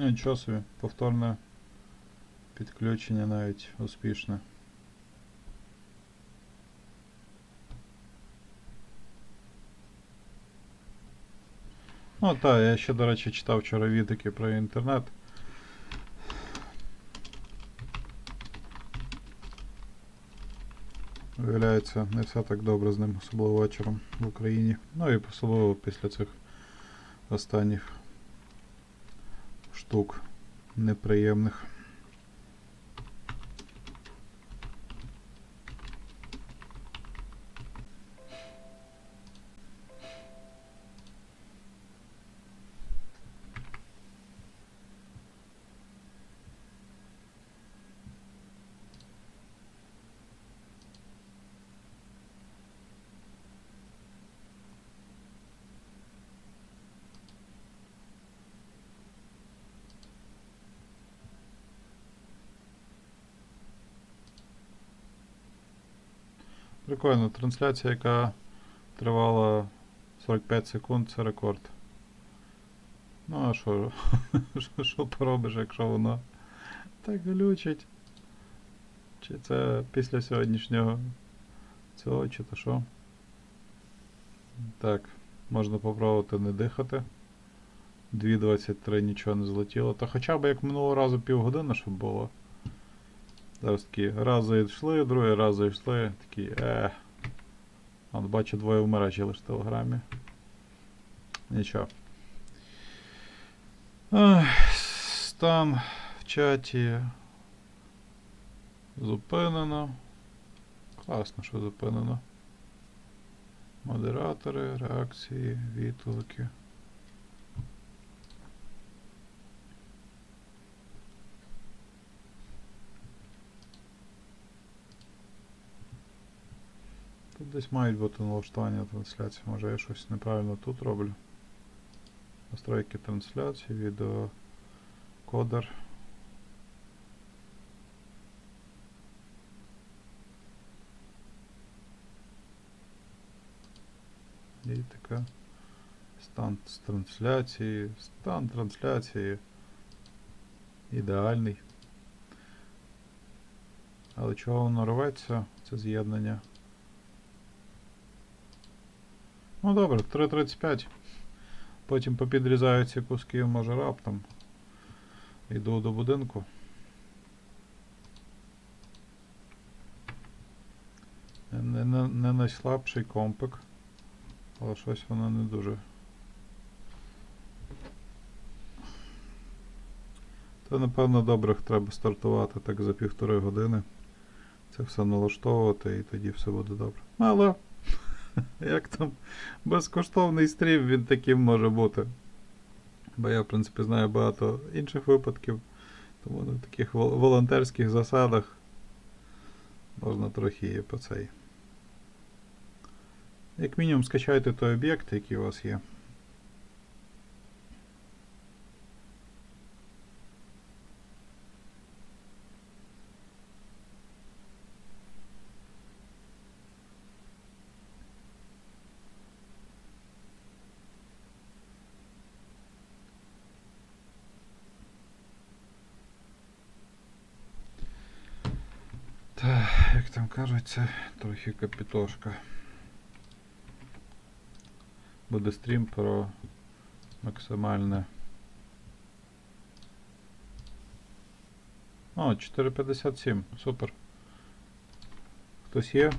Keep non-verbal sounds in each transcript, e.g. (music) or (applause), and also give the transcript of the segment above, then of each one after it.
Ну, нічого собі, повторне підключення навіть успішне. Ну так, я ще, до речі, читав вчора відгуки про інтернет. Виявляється, не все так добре з ним, особливо вечором в Україні. Ну і особливо після цих останніх штук неприємних. Прикольно, трансляція, яка тривала 45 секунд, це рекорд. Ну а що, (laughs) що, поробиш, якщо воно так глючить? Чи це після сьогоднішнього цього, чи то що? Так, можна попробувати не дихати. 2.23 нічого не злетіло. Та хоча б як минулого разу півгодини, щоб було. Зараз такі раз зайшли, другий раз зайшли, такі е. От бачу двоє в мережі лише в телеграмі. Нічого. Стан в чаті зупинено. Класно, що зупинено. Модератори, реакції, відгуки. Тут десь мають бути налаштування трансляції. Може я щось неправильно тут роблю. Настройки трансляції, відео, кодер. І така стан з трансляції. Стан трансляції ідеальний. Але чого воно рветься, це з'єднання? Ну добре, 3.35. Потім попідрізаю ці куски, може раптом. Йду до будинку. Не, не, не найслабший компик. Але щось воно не дуже. То напевно добре треба стартувати так за півтори години. Це все налаштовувати і тоді все буде добре. Але (laughs) як там безкоштовний стрім він таким може бути. Бо я, в принципі, знаю багато інших випадків. Тому на таких волонтерських засадах можна трохи по цей. Як мінімум скачайте той об'єкт, який у вас є. Так, як там кажуть, це трохи капітошка. Буде стрім про максимальне. О, 4.57, супер. Хтось є?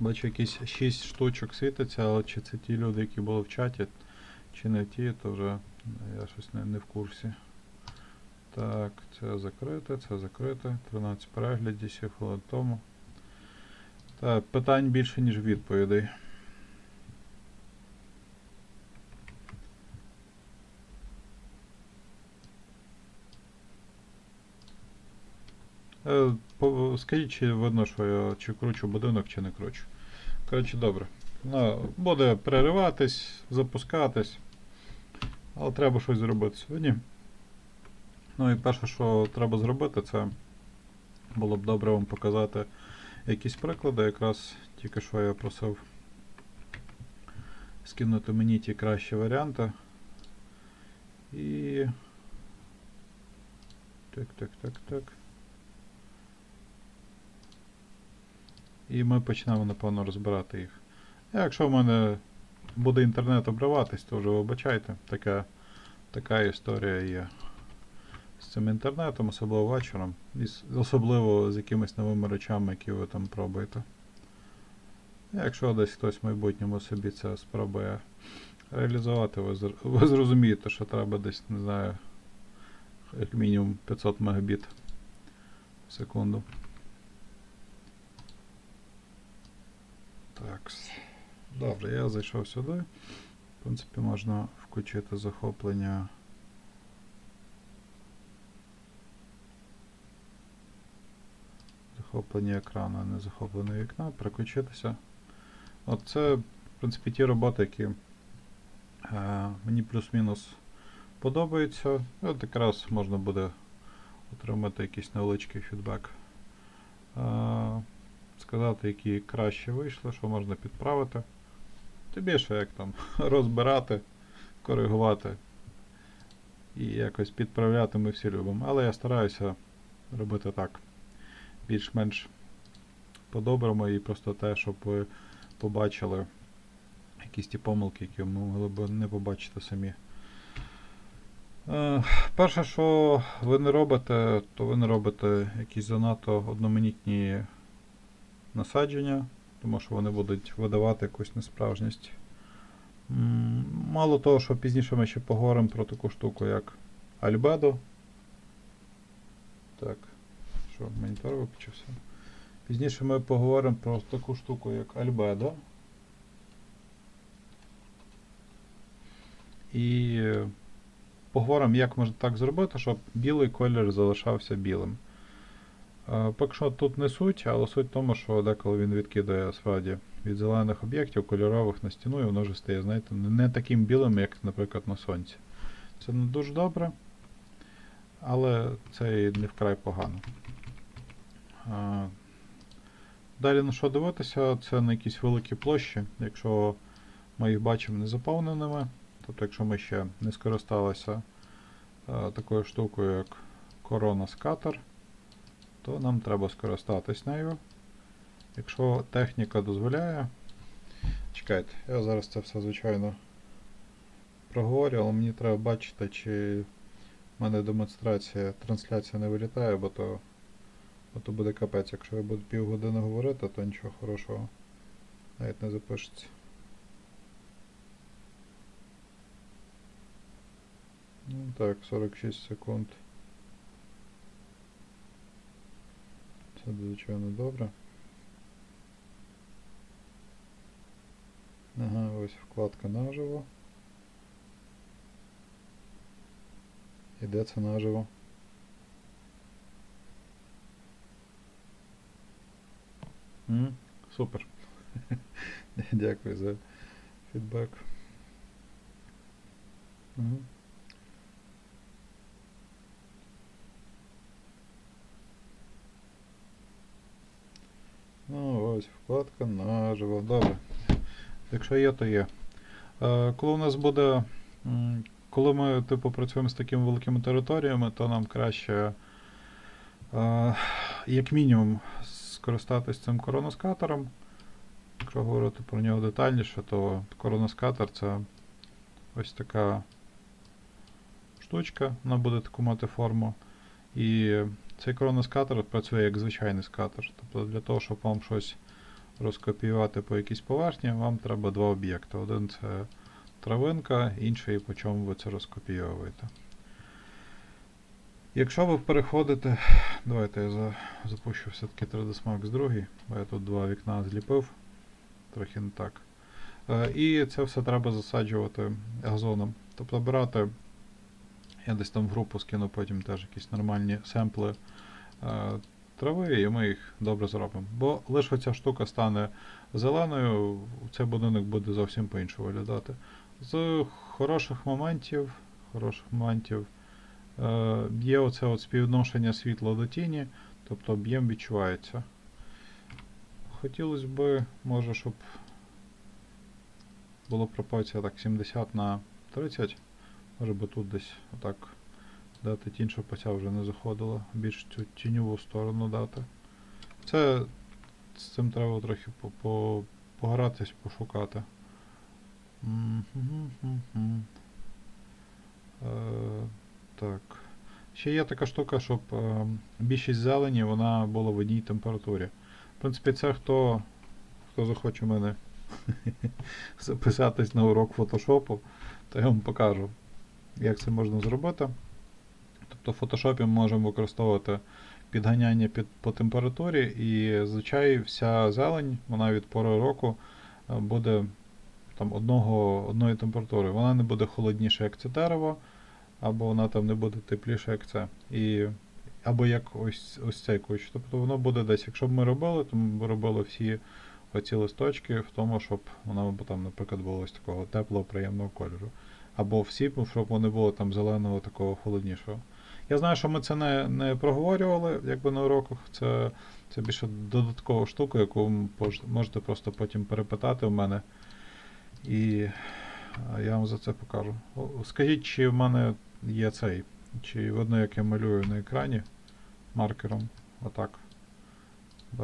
Бачу якісь 6 штучок світиться, але чи це ті люди, які були в чаті, чи не ті, то вже я щось не, не в курсі. Так, це закрите, це закрите. 13 переглядів, 7 хвилин тому. Так, питань більше, ніж відповідей. Е, Скажіть, чи видно, що я чи кручу будинок, чи не кручу. Коротше, добре. Ну, буде перериватись, запускатись. Але треба щось зробити сьогодні. Ну і перше, що треба зробити, це було б добре вам показати якісь приклади. Якраз тільки що я просив скинути мені ті кращі варіанти І. Так, так, так, так. І ми почнемо, напевно, розбирати їх. Якщо в мене буде інтернет обриватись, то вже вибачайте. Така, така історія є з цим інтернетом, особливо вечором. І особливо з якимись новими речами, які ви там пробуєте. Якщо десь хтось в майбутньому собі це спробує реалізувати, ви, зрозумієте, що треба десь, не знаю, як мінімум 500 мегабіт в секунду. Так. Добре, я зайшов сюди. В принципі, можна включити захоплення. Захоплення екрану, а не захоплення вікна, переключитися. От це, в принципі, ті роботи, які е, мені плюс-мінус подобаються. От якраз можна буде отримати якийсь невеличкий фідбек. Е, сказати, які краще вийшли, що можна підправити. Тим більше, як там (laughs) розбирати, коригувати і якось підправляти ми всі любимо. Але я стараюся робити так більш-менш по-доброму і просто те, щоб ви побачили якісь ті помилки, які ми могли б не побачити самі. Е, перше, що ви не робите, то ви не робите якісь занадто одноманітні насадження, тому що вони будуть видавати якусь несправжність. Мало того, що пізніше ми ще поговоримо про таку штуку, як Альбедо. Так, що, монітор виключився. Пізніше ми поговоримо про таку штуку, як Альбедо. І е, поговоримо, як можна так зробити, щоб білий колір залишався білим. Е, Поки що тут не суть, але суть в тому, що деколи він відкидає справді від зелених об'єктів кольорових на стіну, і воно вже стає, знаєте, не таким білим, як, наприклад, на сонці. Це не дуже добре, але це і не вкрай погано. Далі на що дивитися, це на якісь великі площі. Якщо ми їх бачимо незаповненими, тобто якщо ми ще не скористалися е, такою штукою, як корона скатер, то нам треба скористатись нею. Якщо техніка дозволяє. Чекайте, я зараз це все, звичайно, проговорю, але мені треба бачити, чи в мене демонстрація, трансляція не вилітає, бо то, бо то буде капець. Якщо я буду півгодини говорити, то нічого хорошого навіть не запишеться. Ну так, 46 секунд. Це звичайно добре. Ага, ось вкладка наживо. І де це наживо? М? Супер. (laughs) Дякую за фідбек. Угу. Ну, ось вкладка наживо. Добре. Якщо є, то є. Е, коли у нас буде. Коли ми типу, працюємо з такими великими територіями, то нам краще, е, як мінімум, скористатись цим короноскатором. Якщо говорити про нього детальніше, то короноскатор це ось така штучка, вона буде таку мати форму. І цей короноскатор працює як звичайний скатер. Тобто для того, щоб вам щось розкопіювати по якійсь поверхні, вам треба два об'єкти. Один це травинка, інший по чому ви це розкопійовуєте. Якщо ви переходите. Давайте я запущу все-таки 3ds Max 2, бо я тут два вікна зліпив. Трохи не так. Е, і це все треба засаджувати газоном. Тобто брати. Я десь там в групу скину потім теж якісь нормальні семпли е, трави, і ми їх добре зробимо. Бо лише ця штука стане зеленою, цей будинок буде зовсім по-іншому виглядати. З хороших моментів, хороших моментів є оце от співвідношення світла до тіні, тобто об'єм відчувається. Хотілося б, може, щоб була пропорція так 70 на 30. Може би тут десь отак дати тінь, щоб оця вже не заходила. Більш цю тіньову сторону дати. Це з цим треба трохи по, по, погратись, пошукати. Е, так. Ще є така штука, щоб е, більшість зелені вона була в одній температурі. В принципі, це хто, хто захоче мене (laughs) записатись на урок фотошопу, то я вам покажу, як це можна зробити. Тобто в фотошопі ми можемо використовувати підганяння під, по температурі, і зазвичай вся зелень, вона від пори року е, буде там одного, одної температури. Вона не буде холодніша, як це дерево, або вона там не буде тепліша, як це. І, або як ось, ось цей кущ. Тобто воно буде десь, якщо б ми робили, то ми б робили всі оці листочки в тому, щоб воно б там, наприклад, було ось такого теплого, приємного кольору. Або всі, щоб вони були там зеленого, такого холоднішого. Я знаю, що ми це не, не проговорювали якби на уроках. Це, це більше додаткова штука, яку ви можете просто потім перепитати у мене. І я вам за це покажу. Скажіть, чи в мене є цей, чи видно, як я малюю на екрані маркером. Отак.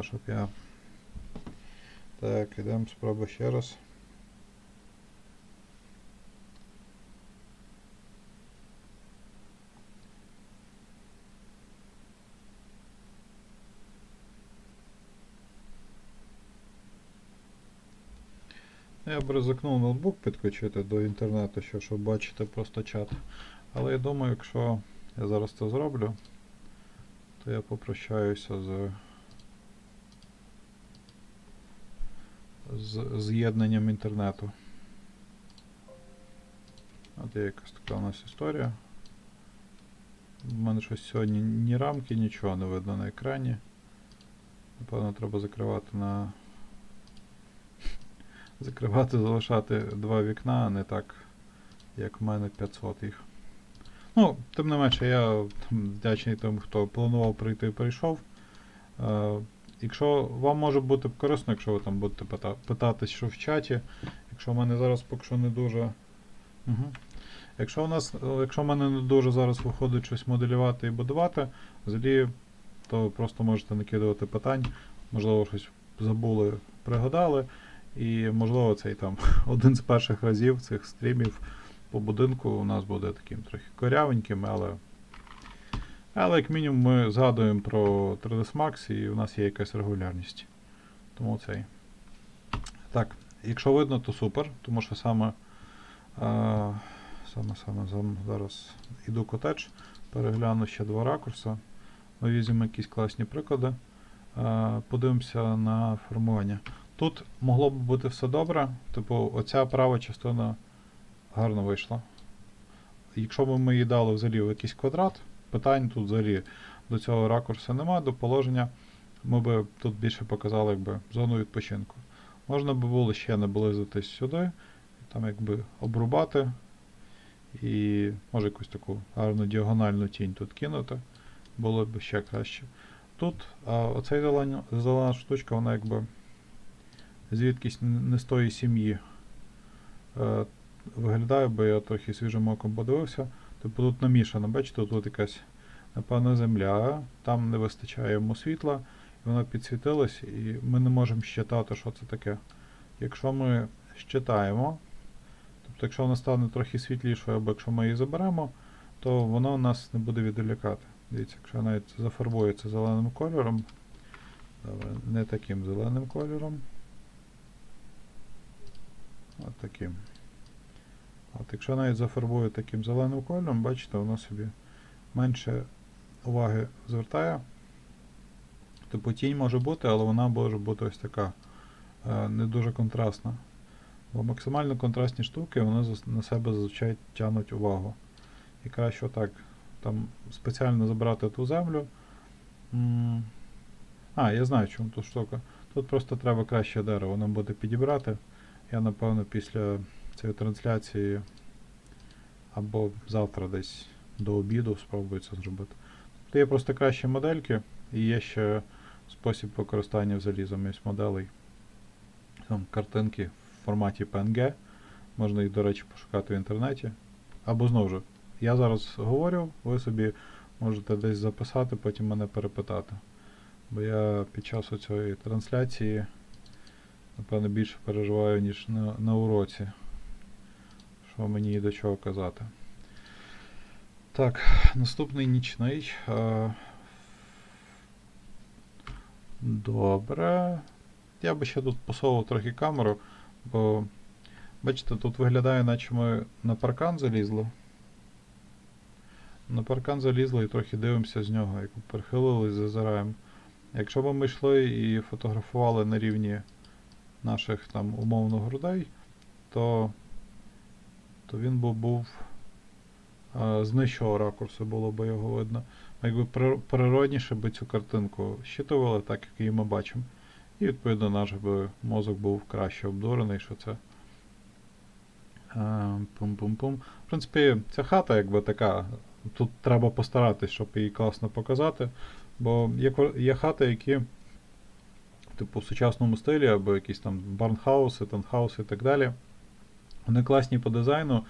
Щоб я. Так, ідемо спробуй ще раз. Я б ризикнув ноутбук підключити до інтернету, що, щоб бачити просто чат. Але я думаю, якщо я зараз це зроблю, то я попрощаюся з, з з'єднанням інтернету. От є якась така у нас історія. У мене щось сьогодні ні рамки, нічого не видно на екрані. Напевно, треба закривати на. (laughs) Закривати, залишати два вікна, а не так, як в мене 500 їх. Ну, тим не менше, я вдячний тим, хто планував прийти і прийшов. Е, якщо вам може бути корисно, якщо ви там будете пита- питатись, що в чаті. Якщо в мене зараз поки що не дуже. Угу. Якщо у нас, якщо в мене не дуже зараз виходить щось моделювати і будувати, взагалі, то просто можете накидувати питань, можливо, щось забули, пригадали. І можливо цей там (laughs) один з перших разів цих стрімів по будинку у нас буде таким трохи корявеньким, але. Але як мінімум ми згадуємо про 3ds Max і у нас є якась регулярність. Тому цей. Так, якщо видно, то супер, тому що саме. А, саме саме зараз іду котедж, перегляну ще два ракурси. Ми візьмемо якісь класні приклади. А, подивимося на формування. Тут могло б бути все добре. Типу, оця права частина гарно вийшла. Якщо б ми її дали взагалі в якийсь квадрат, питань тут взагалі до цього ракурсу немає, до положення. Ми б тут більше показали якби, зону відпочинку. Можна би було ще наблизитись сюди, там якби обрубати. І може якусь таку гарну діагональну тінь тут кинути. Було б ще краще. Тут оцей зелена, зелена штучка, вона якби звідкись не з тої сім'ї е, виглядає, бо я трохи свіжим оком подивився. Типу тут намішано, бачите, тут якась, напевно, земля, там не вистачає йому світла, і воно підсвітилось, і ми не можемо щитати, що це таке. Якщо ми щитаємо, тобто якщо вона стане трохи світлішою, або якщо ми її заберемо, то воно нас не буде відволікати. Дивіться, якщо навіть зафарбується зеленим кольором, не таким зеленим кольором. От таким. От якщо навіть зафарбую таким зеленим кольором, бачите, воно собі менше уваги звертає. Типу тінь може бути, але вона може бути ось така е, не дуже контрастна. Бо максимально контрастні штуки вони на себе зазвичай тягнуть увагу. І краще отак там спеціально забрати ту землю. А, я знаю, чому тут штука. Тут просто треба краще дерево нам буде підібрати. Я напевно після цієї трансляції або завтра десь до обіду спробую це зробити. Тобто є просто кращі модельки і є ще спосіб використання взагалі замість моделей. Там картинки в форматі PNG. Можна їх, до речі, пошукати в інтернеті. або знову ж, я зараз говорю, ви собі можете десь записати, потім мене перепитати. Бо я під час цієї трансляції, напевно, більше переживаю, ніж на, на уроці. Що мені і до чого казати. Так, наступний нічний. Добре. Я би ще тут посовував трохи камеру, бо бачите, тут виглядає, наче ми на паркан залізли. На паркан залізли і трохи дивимося з нього, як перехилились, зазираємо. Якщо б ми йшли і фотографували на рівні наших там умовно грудей, то, то він би був з нижчого ракурсу було б його видно. Якби природніше би цю картинку щитували, так як її ми бачимо. І відповідно наш би мозок був краще обдурений, що це. Пум-пум-пум. В принципі, ця хата якби така. Тут треба постаратись, щоб її класно показати. Бо є, є хати, які, типу, в сучасному стилі, або якісь там барнхауси, танхауси і так далі. Вони класні по дизайну,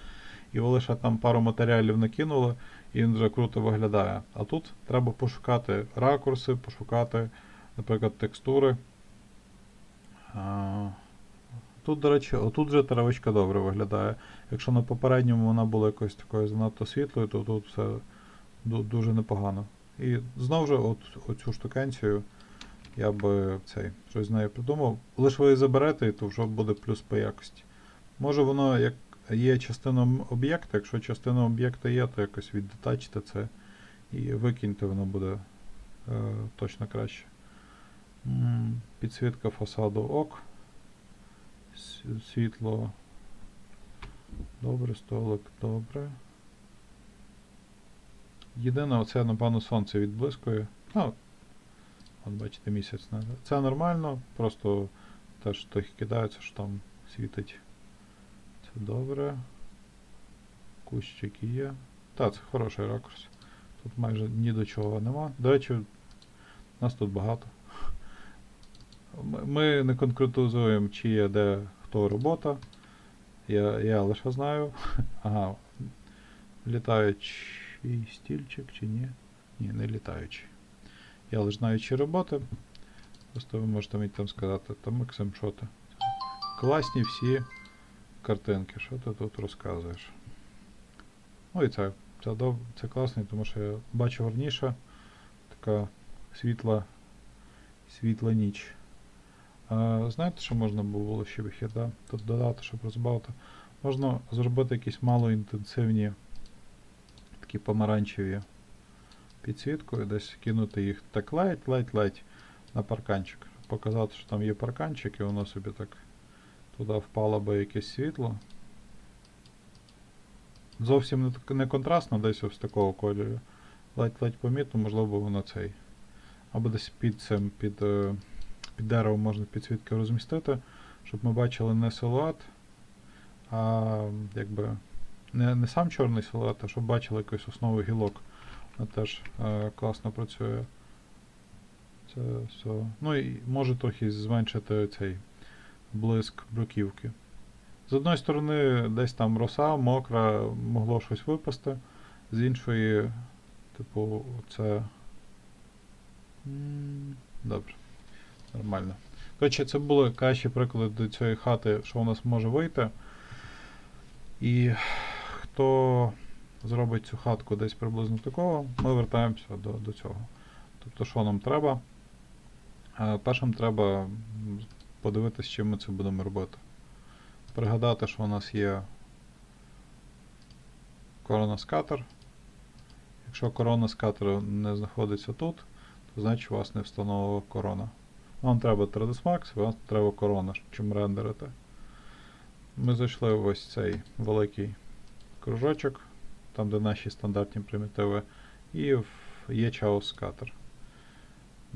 і лише там пару матеріалів накинули, і він вже круто виглядає. А тут треба пошукати ракурси, пошукати, наприклад, текстури. Тут, до речі, отут вже травичка добре виглядає. Якщо на попередньому вона була якось такою занадто світлою, то тут все дуже непогано. І знову ж от, оцю штукенцію я би цей, щось з нею придумав. Лише ви її заберете, і то вже буде плюс по якості. Може воно як є частиною об'єкта, якщо частина об'єкта є, то якось віддетачте це і викиньте, воно буде е, точно краще. Підсвітка фасаду ок. Світло. Добре, столик, добре. Єдине, оце, напевно, сонце відблискує. Ну, от бачите, місяць. Це нормально, просто теж трохи кидається, що там світить. Добре. Кущики є. Так, це хороший ракурс. Тут майже ні до чого нема. До речі, нас тут багато. Ми- не конкретизуємо, чи є де хто робота. Я, я лише знаю. (laughs) Ага. Літаючий стільчик чи ні? Ні, не літаючий. Я лише знаю, чи роботи. Просто ви можете мені там сказати, там Максим? Класні всі картинки. Що ти тут розказуєш? Ой, це, це, доб... це класний, тому що я бачу гарніше. Така світла, світла ніч. А, знаєте, що можна було ще вихід, да? Тут додати, щоб розбавити. Можна зробити якісь малоінтенсивні такі помаранчеві підсвітку і десь кинути їх так ледь, ледь, ледь на парканчик. Показати, що там є парканчик, і воно собі так туди впало би якесь світло. Зовсім не, контрастно, десь ось такого кольору. Ледь-ледь помітно, можливо, воно цей. Або десь під цим, під, е, під деревом можна підсвітки розмістити, щоб ми бачили не силует, а якби не, не сам чорний силует, а щоб бачили якусь основу гілок. Вона теж е, класно працює. Це все. Ну і може трохи зменшити цей блиск бруківки. З одної сторони, десь там роса, мокра, могло щось випасти. З іншої, типу, це. Добре. Нормально. Коротше, це були кращі приклади до цієї хати, що у нас може вийти. І хто зробить цю хатку десь приблизно такого, ми вертаємося до, до цього. Тобто, що нам треба? Е, Першим треба подивитися, чим ми це будемо робити. Пригадати, що у нас є коронаскатер. Якщо корона скатер не знаходиться тут, то значить у вас не встановлена корона. Вам треба 3ds Max, вам треба корона, чим рендерити. Ми зайшли в ось цей великий кружочок, там де наші стандартні примітиви, і є Chaos Scatter.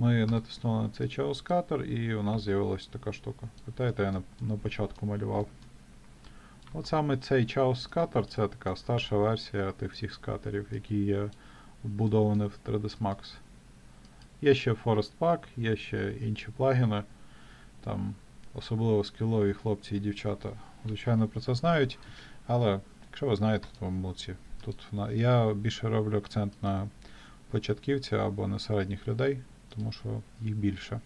Ми натиснули на цей Scatter і у нас з'явилася така штука. Пам'ятаєте, я на, на початку малював. От саме цей Scatter це така старша версія тих всіх скатерів, які є вбудовані в 3ds Max. Є ще Forest Pack, є ще інші плагіни. Там особливо скілові хлопці і дівчата, звичайно, про це знають, але Якщо ви знаєте, то молодці. Тут я більше роблю акцент на початківців або на середніх людей, тому що їх більше.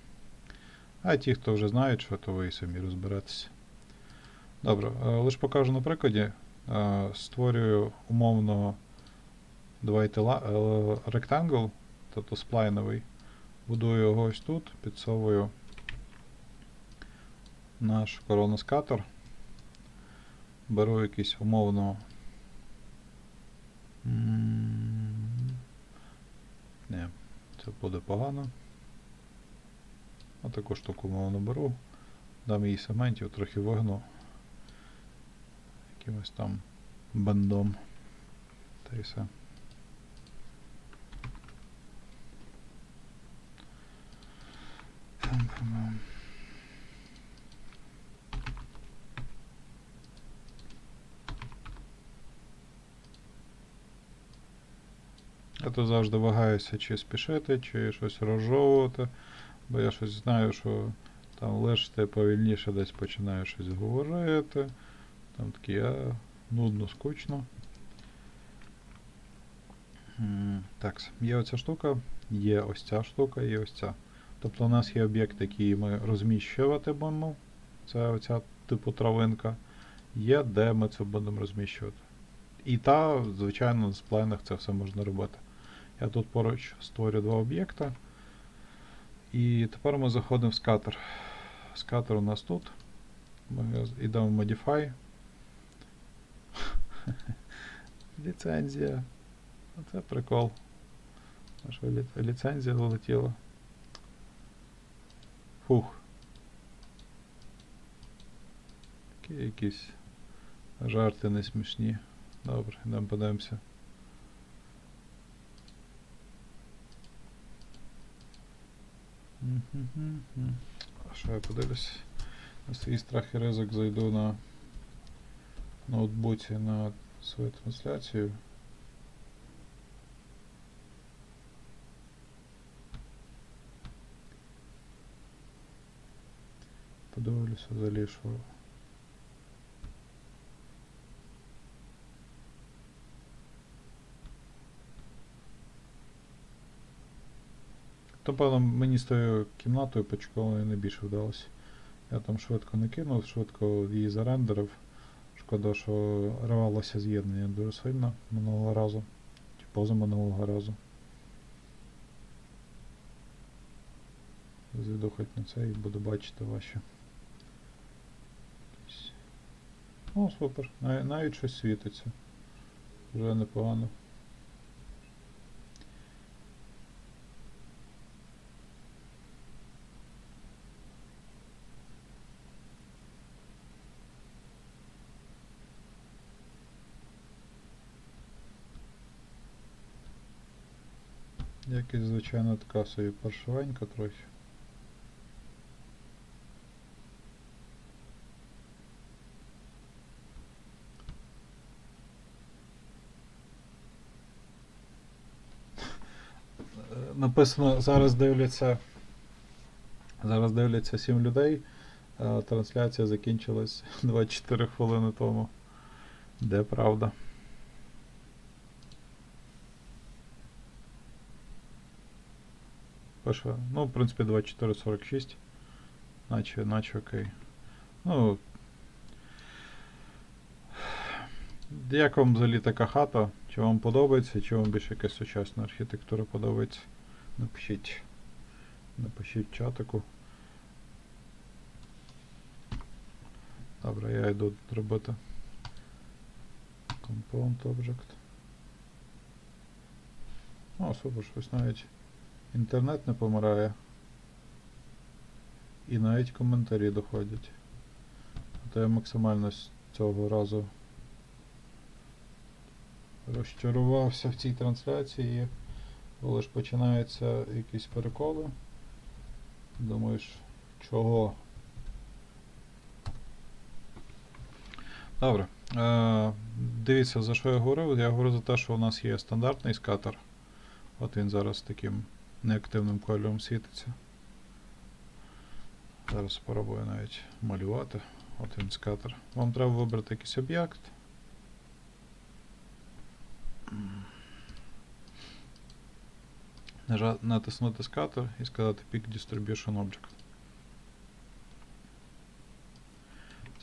А ті, хто вже знають, що, то ви і самі розберетеся. Добре, е, лише покажу на прикладі. Е, Створюю умовно давайте rectangle, тобто сплайновий. Будую його ось тут, підсовую наш короноскатор. Беру якийсь умовно. м, Не, це буде погано. Отаку штуку мало наберу. Дам їй сементів, трохи вигну. Якимось там бендом. Та й все. Тут завжди вагаюся, чи спішити, чи щось розжовувати, бо я щось знаю, що там лиште повільніше десь починаю щось говорити. Там такі, а, нудно, скучно. Так, є оця штука, є ось ця штука і ось ця. Тобто у нас є об'єкт, який ми розміщувати будемо. Це оця типу травинка. Є, де ми це будемо розміщувати. І та, звичайно, в сплайнах це все можна робити. Я тут поруч створю два об'єкта. І тепер ми заходимо в скатер. Скатер у нас тут. Ми йдемо в Modify. (laughs) Ліцензія. Оце прикол. Наша лі- ліцензія залетіла. Фух. Такі якісь жарти не смішні. Добре, йдемо подивимося. Мгм-гм-гм. А що я подивлюсь? На свій страх і ризик зайду на ноутбуці на свою трансляцію. Подивлюся взагалі, То, певно, мені з тою кімнатою початковою не більше вдалося. Я там швидко не кинув, швидко її зарендерив. Шкода, що рвалося з'єднання дуже сильно минулого разу. Чи позаминулого разу. Зведу хоч на це і буду бачити ваші. О, супер. Навіть щось світиться. Вже непогано. Якась, звичайно, така собі паршивенька трохи. Е, Написано, зараз дивляться. Зараз дивляться 7 людей. Трансляція закінчилась (laughs) 24 хвилини тому. Де правда? Пише, ну, в принципі, 24.46. Наче, наче окей. Ну. Як вам взагалі така хата? Чи вам подобається, чи вам більше якась сучасна архітектура подобається? Напишіть. Напишіть в чатику. Добре, я йду робити Compound Object. О, супер, щось навіть інтернет не помирає. І навіть коментарі доходять. А то я максимально з цього разу розчарувався в цій трансляції. Коли ж починаються якісь переколи. Думаєш, чого? Добре. Е, дивіться, за що я говорив. Я говорю за те, що у нас є стандартний скатер. От він зараз таким неактивним кольором світиться. Зараз спробую навіть малювати. От він скатер. Вам треба вибрати якийсь об'єкт. Натиснути скатер і сказати Pick Distribution Object.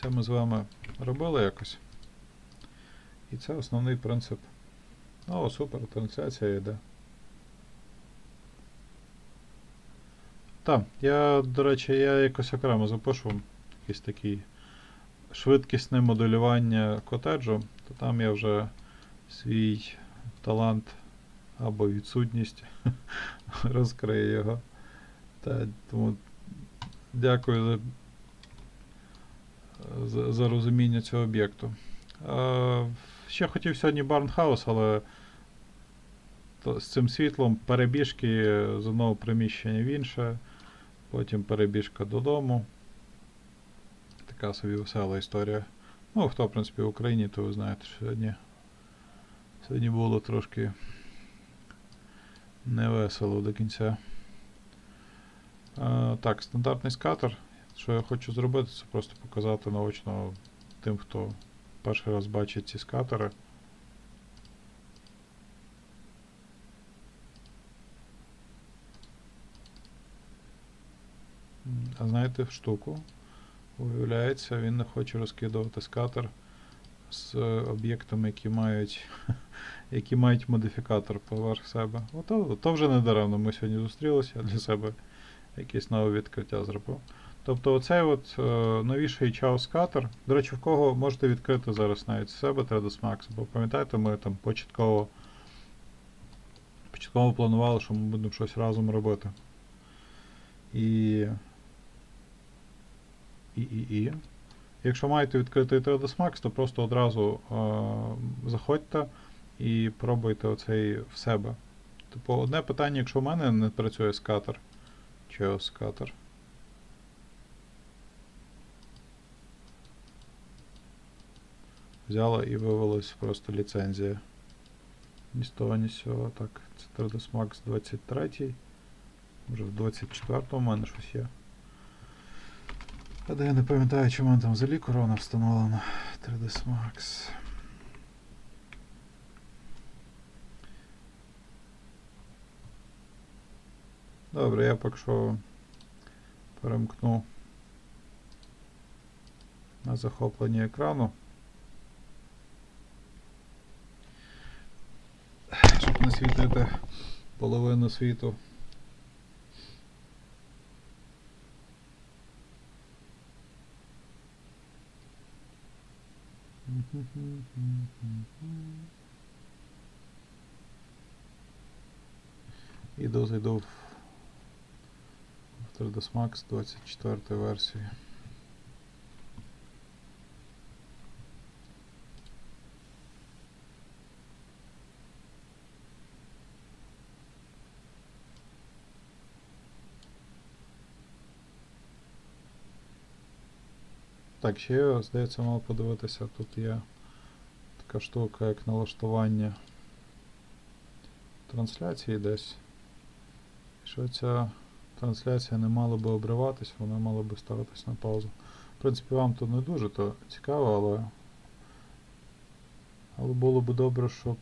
Це ми з вами робили якось. І це основний принцип. О, супер, трансляція йде. Так, я, до речі, я якось окремо запишу якийсь такий швидкісне моделювання котеджу, то там я вже свій талант або відсутність (laughs) розкрию його. Та, тому дякую за, за, за розуміння цього об'єкту. Е, ще хотів сьогодні Барнхаус, але то, з цим світлом перебіжки з одного приміщення в інше, потім перебіжка додому. Така собі весела історія. Ну, хто, в принципі, в Україні, то ви знаєте, що сьогодні, сьогодні було трошки невесело до кінця. А, так, стандартний скатер. Що я хочу зробити, це просто показати наочно тим, хто перший раз бачить ці скатери. А знаєте штуку? Виявляється, він не хоче розкидувати скатер з об'єктами, які мають, (laughs) які мають модифікатор поверх себе. Ото, то вже не даремно ми сьогодні зустрілися, я для себе якесь нове відкриття зробив. Тобто оцей от е, новіший Chaos скатер, до речі, в кого можете відкрити зараз навіть себе 3ds Max, бо пам'ятаєте, ми там початково, початково планували, що ми будемо щось разом робити. І і. Якщо маєте відкритий 3ds Max, то просто одразу е, заходьте і пробуйте оцей в себе. Типу, одне питання, якщо в мене не працює скатер, чи скатер. Взяла і вивелась просто ліцензія. Ні з того, ні з цього. Так, це 3ds Max 23. Може в 24 у мене щось є. А де я не пам'ятаю, чи мене там взагалі корона встановлена. 3ds Max. Добре, я поки що перемкну на захоплення екрану. Щоб не світити половину світу. Іду, зайду в в 3ds Max 24 версії. Так, ще здається, мав подивитися, тут є така штука, як налаштування трансляції десь. Що ця трансляція не мала би обриватись, вона мала би ставитись на паузу. В принципі, вам тут не дуже то цікаво, але. Але було б добре, щоб.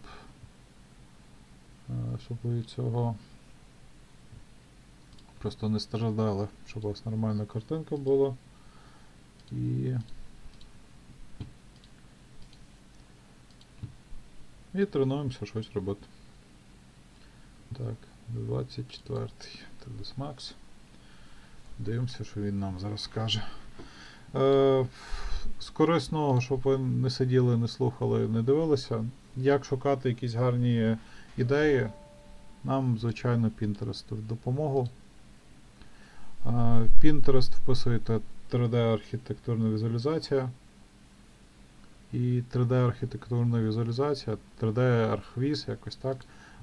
е, Щоб ви цього просто не страждали, щоб у вас нормальна картинка була. І. І тренуємося щось робити. Так, 24-й TDS Max. Дивимося, що він нам зараз скаже. Е, з корисного, щоб ви не сиділи, не слухали, не дивилися. Як шукати якісь гарні ідеї, нам, звичайно, Pinterest в допомогу. Е, Pinterest вписуєте 3D архітектурна візуалізація. І 3D архітектурна візуалізація, 3D архвіз, якось так.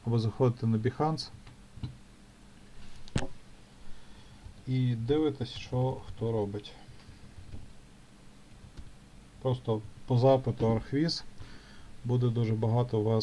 Або заходите на Behance і дивитесь, що хто робить. Просто по запиту архвіз буде дуже багато у вас